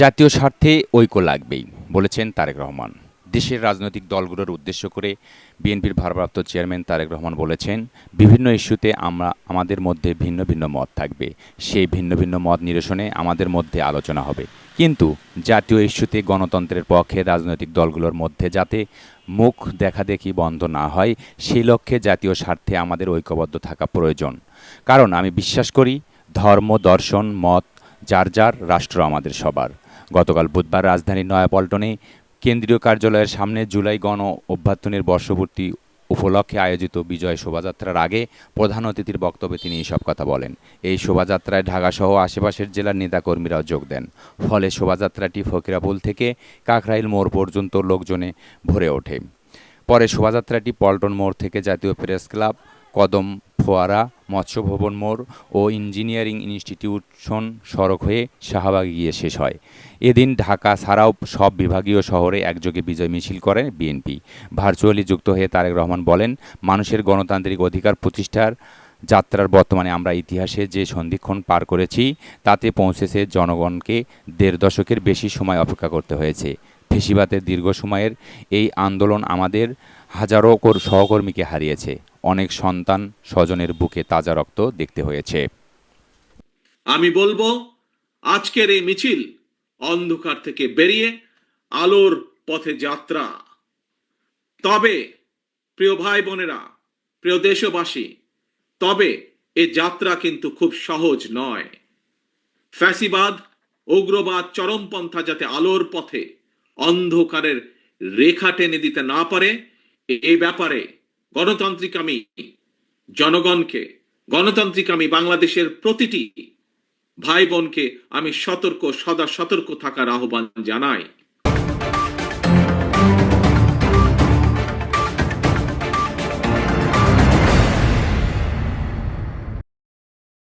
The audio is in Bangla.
জাতীয় স্বার্থে ঐক্য লাগবেই, বলেছেন তারেক রহমান। দেশের রাজনৈতিক দলগুলোর উদ্দেশ্য করে বিএনপির ভারপ্রাপ্ত চেয়ারম্যান তারেক রহমান বলেছেন, বিভিন্ন ইস্যুতে আমরা, আমাদের মধ্যে ভিন্ন ভিন্ন মত থাকবে। সেই ভিন্ন ভিন্ন মত নিরসনে আমাদের মধ্যে আলোচনা হবে। কিন্তু জাতীয় ইস্যুতে গণতন্ত্রের পক্ষে রাজনৈতিক দলগুলোর মধ্যে যাতে মুখ দেখাদেখি বন্ধ না হয়, সেই লক্ষ্যে জাতীয় স্বার্থে আমাদের ঐক্যবদ্ধ থাকা প্রয়োজন। কারণ আমি বিশ্বাস করি, ধর্ম, দর্শন, মত, যার যার, রাষ্ট্র আমাদের সবার। গতকাল বুধবার রাজধানীর নয়াপল্টনে কেন্দ্রীয় কার্যালয়ের সামনে জুলাই গণ অভ্যর্থনের বর্ষপূর্তি উপলক্ষে আয়োজিত বিজয় শোভাযাত্রার আগে প্রধান অতিথির বক্তব্যে তিনি এসব কথা বলেন। এই শোভাযাত্রায় ঢাকাসহ আশেপাশের জেলার নেতাকর্মীরাও যোগ দেন। ফলে শোভাযাত্রাটি ফকিরাপুল থেকে কাকরাইল মোড় পর্যন্ত লোকজনে ভরে ওঠে। পরে শোভাযাত্রাটি পল্টন মোড় থেকে জাতীয় প্রেস ক্লাব, কদম, ফোয়ারা মৎস্য ভবন মোড় ও ইঞ্জিনিয়ারিং ইনস্টিটিউশন সড়ক হয়ে শাহবাগে গিয়ে শেষ হয়। এদিন ঢাকা ছাড়াও সব বিভাগীয় শহরে একযোগে বিজয় মিছিল করে বিএনপি। ভার্চুয়ালি যুক্ত হয়ে তারেক রহমান বলেন, মানুষের গণতান্ত্রিক অধিকার প্রতিষ্ঠার যাত্রার বর্তমানে আমরা ইতিহাসে যে সন্ধিক্ষণ পার করেছি, তাতে পৌঁছেছে জনগণকে দেড় দশকের বেশি সময় অপেক্ষা করতে হয়েছে। ফেসিবাদের দীর্ঘ সময়ের এই আন্দোলন আমাদের হাজারো কর- সহকর্মীকে হারিয়েছে। অনেক সন্তান স্বজনের বুকে তাজা রক্ত দেখতে হয়েছে। আমি বলব, আজকের এই মিছিল অন্ধকার থেকে বেরিয়ে আলোর পথে যাত্রা। তবে, প্রিয় ভাই বোনেরা, প্রিয় দেশবাসী, তবে এ যাত্রা কিন্তু খুব সহজ নয়। ফ্যাসিবাদ, উগ্রবাদ, চরমপন্থা যাতে আলোর পথে অন্ধকারের রেখা টেনে দিতে না পারে এই ব্যাপারে গণতান্ত্রিক আমি জনগণকে গণতান্ত্রিক আমি বাংলাদেশের প্রতিটি ভাই বোনকে আমি সতর্ক, সদা সতর্ক থাকার আহ্বান জানাই।